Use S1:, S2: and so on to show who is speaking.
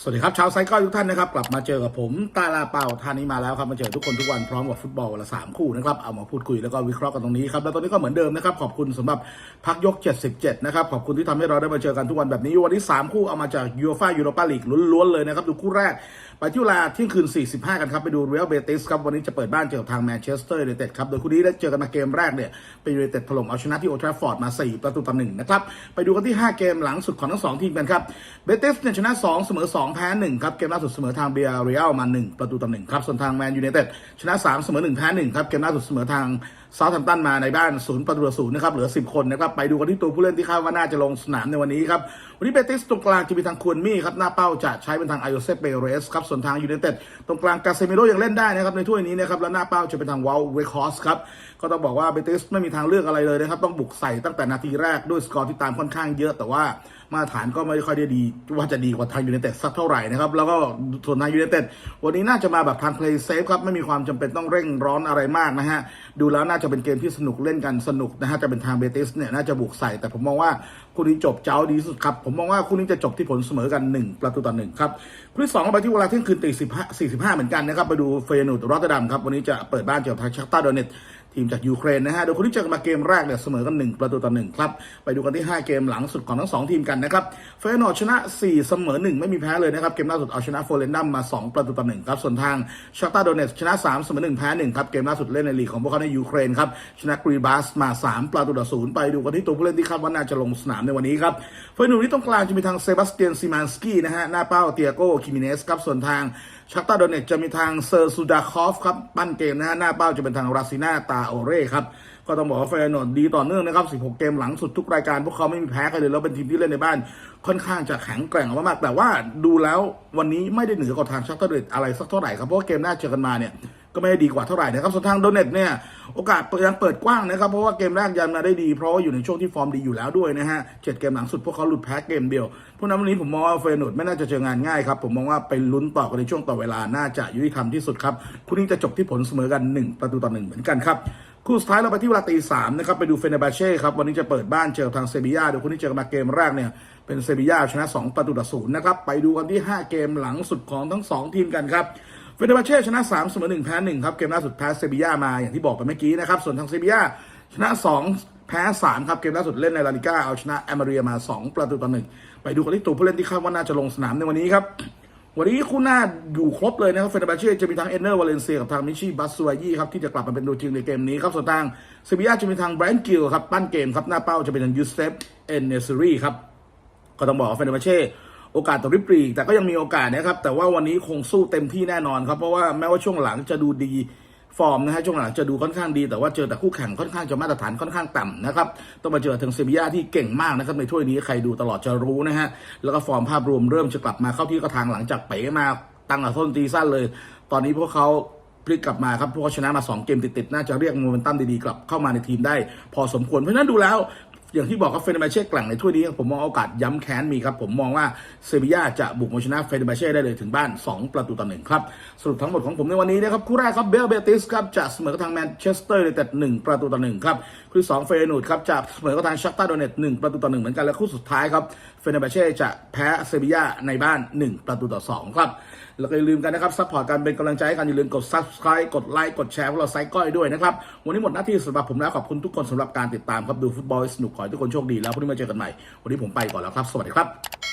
S1: สวัสดีครับชาวไซก้อยทุกท่านนะครับกลับมาเจอกับผมตาลาเปาท่านนี้มาแล้วครับมาเจอทุกคนทุกวันพร้อมกับฟุตบอลวันละสามคู่นะครับเอามาพูดคุยแล้วก็วิเคราะห์กันตรงนี้ครับแล้วตอนนี้ก็เหมือนเดิมนะครับขอบคุณสำหรับพักยก 77 นะครับขอบคุณที่ทำให้เราได้มาเจอกันทุกวันแบบนี้วันนี้ 3 คู่เอามาจากยูฟ่ายูโรปาลีกล้วนๆเลยนะครับดูคู่แรกไปที่เวลาเที่ยงคืน 45 กันครับไปดูเรอัลเบติสครับวันนี้จะเปิดบ้านเจอกับทางแมนเชสเตอร์ยูไนเต็ดครับโดยคู่นี้ได้เจอกันมาเกมแรกเนี่ยเป็นยูไนเต็ดถล่มเอาชนะที่โอทราฟอร์ดมา 4 ประตูต่อหนึ่งนะครับไปดูกันที่ 5 เกมหลังสุดของทั้ง2ทีมกันครับเบติสเนี่ยชนะ 2 เสมอ2แพ้ 1 ครับ เกมล่าสุดเสมอทางเบียร์เรียลมา 1 ประตูต่อหนึ่งครับส่วนทางแมนยูไนเต็ดชนะ3เสมอ1แพ้1ครับเกมล่าสุดเสมอทางเซาท์แฮมป์ตันมาในบ้านศูนย์ประตูต่อศูนย์นะครับเหลือ 10 คนนะครับไปดูกันที่ตัวผู้เล่นที่คาดว่าน่าจะลงสนามในวันนี้ครับวันนี้เบติสตรงกลางจะมีทางควรมี่ครับหน้าเป้าจะใช้เป็นทางไอโอเซเปเรสครับส่วนทางยูไนเต็ดตรงกลางกาเซมิโรยังเล่นได้นะครับในถ้วยนี้นะครับแล้วหน้าเป้าจะเป็นทางวอลเวคอสครับก็ต้องบอกว่าเบติสไม่มีทางเลือกอะไรเลยนะครับต้องบุกใส่ตั้งแต่นาทีแรกด้วยสกอร์ที่ตามค่อนข้างเยอะแต่ว่า มาตรฐานก็ไม่ค่อยได้ดีว่าจะดีกว่าทางยูไนเต็ดสักเท่าไหร่นะครับ แล้วก็ส่วนทางยูไนเต็ดวันนี้น่าจะมาแบบทางเพลย์เซฟครับ ไม่มีความจำเป็นต้องเร่งร้อนอะไรมากนะฮะ ดูแล้วน่าจะเป็นเกมที่สนุกเล่นกันสนุกนะฮะ จะเป็นทางเบติสเนี่ยน่าจะบุกใส่ แต่ผมมองว่าคู่นี้จบเจ้าดีที่สุดครับ ผมมองว่าคู่นี้จะจบที่ผลเสมอกัน 1 ประตูต่อหนึ่งครับคู่ที่สองไปที่เวลาเที่ยงคืนตีสิบห้าสี่สิบห้าเหมือนกันนะครับไปดูเฟยนูดรอตเตอร์ดัมครับวันนี้จะเปิดบ้านเจอกับทางชักตาโดเนต ทีมจากยูเครนนะฮะ โดยคนที่เจอกันมาเกมแรกเนี่ยเสมอกัน 1 ประตูต่อ1ครับ ไปดูกันที่ 5 เกมหลังสุดของทั้ง 2 ทีมกันนะครับ เฟยนอร์ชนะ 4 เสมอ 1 ไม่มีแพ้เลยนะครับ เกมล่าสุดเอาชนะโฟเรนดัมมา 2 ประตูต่อ1ครับ ส่วนทางชาตาโดเนตชนะ 3 เสมอ 1 แพ้ 1 ครับ เกมล่าสุดเล่นในลีกของพวกเขาในยูเครนครับ ชนะกรีบาสมา 3 ประตูต่อ0ไปดูกันที่ตัวผู้เล่นที่คาดว่าน่าจะลงสนามในวันนี้ครับ เฟยนูร์ที่ตรงกลางจะมีทางเซบาสเตียนซิมานสกี้นะฮะ หน้าเป้าเตียโก้คิมิเนสครับ ส่วนทาง ชักตาโดเนตจะมีทางเซอร์ซูดาคอฟครับปั้นเกมนะฮะหน้าเป้าจะเป็นทางราซิน่าตาโอเร่ครับก็ต้องบอกว่าเฟยนอดดีต่อเนื่องนะครับ 16 เกมหลังสุดทุกรายการ พวกเขาไม่มีแพ้ใครเลย แล้วเป็นทีมที่เล่นในบ้านค่อนข้างจะแข็งแกร่งมากๆแต่ว่าดูแล้ววันนี้ไม่ได้เหนือกว่าทางชักตาโดเนตอะไรสักเท่าไหร่ครับเพราะว่าเกมหน้าเจอกันมาเนี่ย ก็ไม่ได้ดีกว่าเท่าไหร่นะครับส่วนทางโดเนตเนี่ยโอกาสยังเปิดกว้างนะครับ เพราะว่าเกมแรกยันมาได้ดี เพราะว่าอยู่ในช่วงที่ฟอร์มดีอยู่แล้วด้วยนะฮะเจ็ดเกมหลังสุดพวกเขาหลุดแพ้เกมเดียวพราะนั้นวันนี้ผมมองว่าเฟยนูดไม่น่าจะเจองานง่ายครับ ผมมองว่าไปลุ้นต่อกันในช่วงต่อเวลาน่าจะยุติธรรมที่สุดครับคู่นี้จะจบที่ผลเสมอกัน1ประตูต่อหนึ่งเหมือนกันครับคู่สุดท้ายเราไปที่เวลาตีสามนะครับไปดูเฟเนบาเช่ครับวันนี้จะเปิดบ้านเจอทางเซบียาเดี๋ยวคู่นี้เจอกันมาเกมแรกเนี่ยเป็นเซบียาชนะ 2 ประตูต่อศูนย์นะครับไปดูกันที่ 5 เกมหลังสุดของทั้ง 2 ทีมกันครับ เฟเนบาเช่ชนะ3เสมอ1แพ้1ครับเกมล่าสุดแพ้เซบีย่ามาอย่างที่บอกไปเมื่อกี้นะครับส่วนทางเซบีย่าชนะ 2 แพ้ 3 ครับเกมล่าสุดเล่นในลาลิก้าเอาชนะแอมาเรียมา 2 ประตูต่อหนึ่งไปดูกันที่ตัวผู้เล่นที่คาดว่าน่าจะลงสนามในวันนี้ครับ วันนี้คู่หน้าอยู่ครบเลยนะครับเฟเนบาเช่จะมีทางเอนเนอร์วาเลนเซียกับทางมิชิบัสซูอายี่ครับที่จะกลับมาเป็นตัวจริงในเกมนี้ครับส่วนทางเซบีย่าจะมีทางแบรนด์กิลครับปั้นเกมครับหน้าเป้าจะเป็นทางยูสเซฟเอนเนซูรีครับก็ต้องบอกว่าเฟเนบาเช่ โอกาสต่อริบปรีก แต่ก็ยังมีโอกาสนะครับ แต่ว่าวันนี้คงสู้เต็มที่แน่นอนครับ เพราะว่าแม้ว่าช่วงหลังจะดูดีฟอร์มนะฮะช่วงหลังจะดูค่อนข้างดีแต่ว่าเจอแต่คู่แข่งค่อนข้างจะมาตรฐานค่อนข้างต่ำนะครับต้องมาเจอทางเซบียาที่เก่งมากนะครับในถ้วยนี้ใครดูตลอดจะรู้นะฮะแล้วก็ฟอร์มภาพรวมเริ่มจะกลับมาเข้าที่กระทางหลังจากเป๋มาตั้งแต่ต้นตีสั้นเลย ตอนนี้พวกเขาพลิกกลับมาครับพวกเขาชนะมา 2 เกมติดๆน่าจะเรียกโมเมนตัมดีๆกลับเข้ามาในทีมได้ พอสมควรเพราะนั้นดูแล้ว อย่างที่บอกครับเฟเนบาเช่แกล่งในถ้วยนี้ผมมองโอกาสย้ำแค้นมีครับ ผมมองว่าเซบียาจะบุกมาชนะเฟเนบาเช่ได้เลยถึงบ้าน 2 ประตูต่อหนึ่งครับสรุปทั้งหมดของผมในวันนี้นะครับคู่แรกครับเบลเบติสครับจะเสมอกับทางแมนเชสเตอร์ยูไนเต็ดหนึ่งประตูต่อหนึ่งครับคู่ที่สองเฟยนูดครับจะเสมอกับทางชักตาโดเนตหนึ่งประตูต่อหนึ่งเหมือนกันและคู่สุดท้ายครับเฟเนบาเช่จะแพ้เซบียาในบ้าน 1 ประตูต่อสองครับแล้วก็อย่าลืมกันนะครับซัพพอร์ตกันเป็นกำลังใจให้กันอย่าลืมกด subscribe กดไลค์กดแชร์พวกเราไซก้อยด้วยนะครับวันนี้หมดหน้าที่สำหรับผมแล้วขอบคุณทุกคนสำหรับการติดตามครับดูฟุตบอลสนุกขอให้ทุกคนโชคดีแล้วพรุ่งนี้มาเจอกันใหม่ วันนี้ผมไปก่อนแล้วครับ สวัสดีครับ